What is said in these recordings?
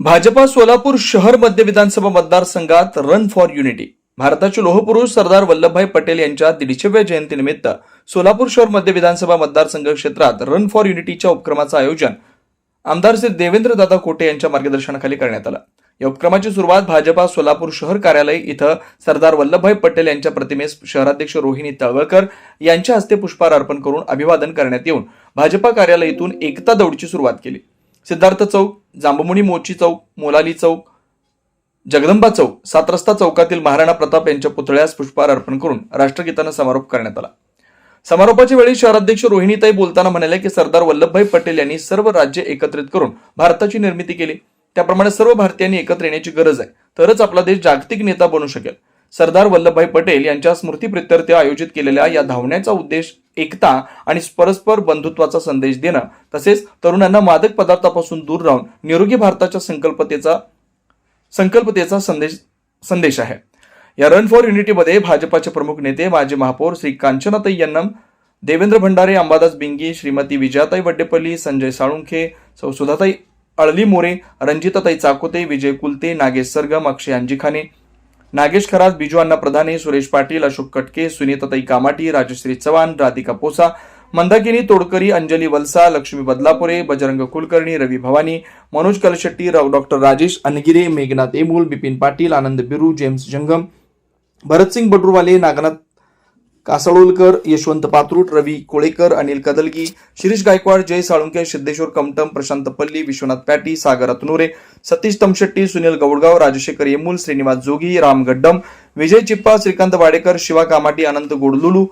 भाजपा सोलापूर शहर मध्य विधानसभा मतदारसंघात रन फॉर युनिटी भारताचे लोहपुरुष सरदार वल्लभभाई पटेल यांच्या दीडशेव्या जयंतीनिमित्त सोलापूर शहर मध्य विधानसभा मतदारसंघ क्षेत्रात रन फॉर युनिटीच्या उपक्रमाचं आयोजन आमदार श्री देवेंद्र दादा कोटे यांच्या मार्गदर्शनाखाली करण्यात आलं. या उपक्रमाची सुरुवात भाजपा सोलापूर शहर कार्यालय इथं सरदार वल्लभभाई पटेल यांच्या प्रतिमेस शहराध्यक्ष रोहिणी तळवळकर यांच्या हस्ते पुष्पहार अर्पण करून अभिवादन करण्यात येऊन भाजपा कार्यालयातून एकता दौडची सुरुवात केली. सिद्धार्थ चौक जांबमुनी मोची चौक मोलाली चौक जगदंबा चौक सात रस्ता चौकातील महाराणा प्रताप यांच्या पुतळ्यास पुष्पहार अर्पण करून राष्ट्रगीतानं समारोप करण्यात आला. समारोपाच्या वेळी शहराध्यक्ष रोहिणीताई बोलताना म्हणाले की सरदार वल्लभभाई पटेल यांनी सर्व राज्य एकत्रित करून भारताची निर्मिती केली. त्याप्रमाणे सर्व भारतीयांनी एकत्र येण्याची गरज आहे. तरच आपला देश जागतिक नेता बनू शकेल. सरदार वल्लभभाई पटेल यांच्या स्मृतीप्रित्यर्थ आयोजित केलेल्या या धावण्याचा उद्देश एकता आणि परस्पर बंधुत्वाचा संदेश देणं. तसेच तरुणांना मादक पदार्थापासून दूर राहून निरोगी भारताच्या संकल्पतेचा संकल्पतेचा संदेश संदेश आहे. या रन फॉर युनिटीमध्ये भाजपाचे प्रमुख नेते माजी महापौर श्री कांचनाताई यांना देवेंद्र भंडारे अंबादास बिंगी श्रीमती विजयाताई वड्डेपल्ली संजय साळुंखे सौ सुधाताई अळली मोरे रंजिताताई चाकोते विजय कुलते नागेश सरगम अक्षय अंजिखाने नागेश खरात बिजू अण्णा प्रधाने सुरेश पाटील अशोक कटके सुनीताताई कामाटी राजश्री चव्हाण राधिका पोसा मंदाकिनी तोडकरी अंजली वलसा लक्ष्मी बदलापुरे बजरंग कुलकर्णी रवी भवानी मनोज कलशेट्टी डॉक्टर राजेश अनगिरे मेघनाथ एमूल बिपिन पाटील आनंद बिरू जेम्स जंगम भरतसिंग बडरूवाले नागनाथ कासळोलकर यशवंत पात्रूट रवी कोळेकर अनिल कदलगी शिरीष गायकवाड जय साळुंके सिद्धेश्वर कमटम प्रशांत पल्ली विश्वनाथ पॅटी सागर अतनुरे सतीश तमशेट्टी सुनील गौडगाव राजशेखर येमूल श्रीनिवास जोगी राम गड्डम विजय चिप्पा श्रीकांत वाडेकर शिवा कामाटी अनंत गोडलुलू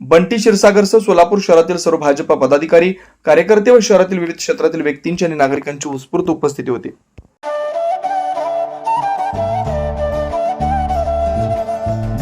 बंटी क्षीरसागरसह सोलापूर शहरातील सर्व भाजपा पदाधिकारी कार्यकर्ते व शहरातील विविध क्षेत्रातील व्यक्तींची आणि नागरिकांची उत्स्फूर्त उपस्थिती होती.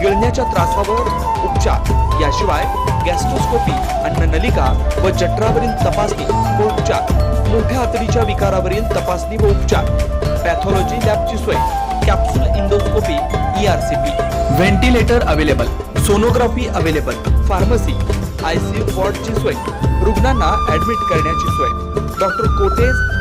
गिळण्याच्या त्रासावर उपचार. याशिवाय गॅस्ट्रोस्कोपी अन्ननलिका व जठरावरील तपासणी व उपचार. मोठ्या आतडीच्या विकारावरील तपासणी व उपचार. पॅथॉलॉजी लॅबची सोय. Capsule endoscopy E ERCP ventilator available. Sonography available. Pharmacy ICU वॉर्डची सोय. रुग्णांना ऍडमिट करण्याची सोय. Doctor Kothe's